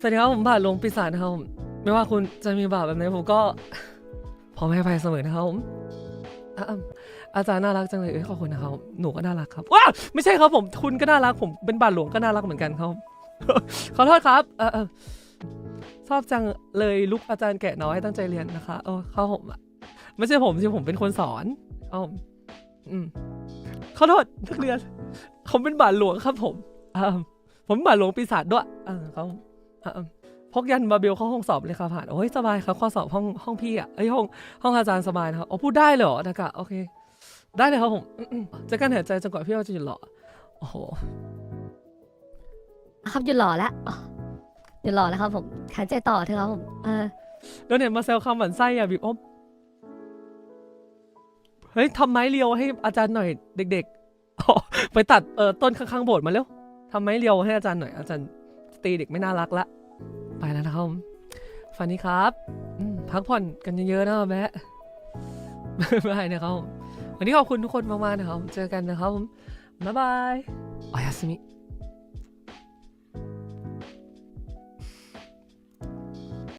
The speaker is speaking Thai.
สวัสดีครับผมบาทหลวงปีศาจนะครับผมไม่ว่าคุณจะมีบาปแบบไหนผมก็พร้อมให้ภัยเสมอนะครับผมอะอาจารย์น่ารักจังเลยเอ้ยขอบคุณนะครับหนูก็น่ารักครับว้าไม่ใช่ครับผมคุณก็น่ารักผมเป็นบาทหลวงก็น่ารักเหมือนกันครับ ขอโทษครับเออเออชอบจังเลยลุกอาจารย์แก่น้อยตั้งใจเรียนนะคะเออเขาผมอะไม่ใช่ผมสิผมเป็นคนสอนเอาผมอืมขอโทษนักเรียนผมเป็นบาทหลวงครับผมอ่าผมบาทหลวงปีศาจด้วยเออเขาอ่าอ่า พกยันบาเบลเข้าห้องสอบเลยค่ะผ่านโอ้ยสบายครับข้อสอบห้องห้องพี่อะเอ้ยห้องห้องอาจารย์สบายนะครับอ๋อพูดได้เลยเหรอนะคะโอเค ได้เลยครับผมอืมอืมจะกั้นหายใจจนกว่าพี่เราจะหยุดหล่อโอ้โหครับหยุดหล่อแล้วอ๋อหยุดหล่อแล้วครับผมหายใจต่อเถอะครับผมเออแล้วเนี่ยมาแซวคำหมั่นไส้อะบีบอบเฮ้ยทำไม้เรียวให้อาจารย์หน่อยเด็กๆอ๋อไปตัดเอ่อต้นข้างๆโบสถ์มาเร็วทำไม้เรียวให้อาจารย์หน่อยอาจารย์ ตีเด็กไม่น่ารักละ ไปแล้วนะครับผมฝันนี้ครับพักผ่อนกันเยอะๆนะแม่บ๊ายบายนะครับผมวันนี้ขอบคุณทุกคนมากๆนะครับ เจอกันนะครับผมบ๊ายบายอายาสมิ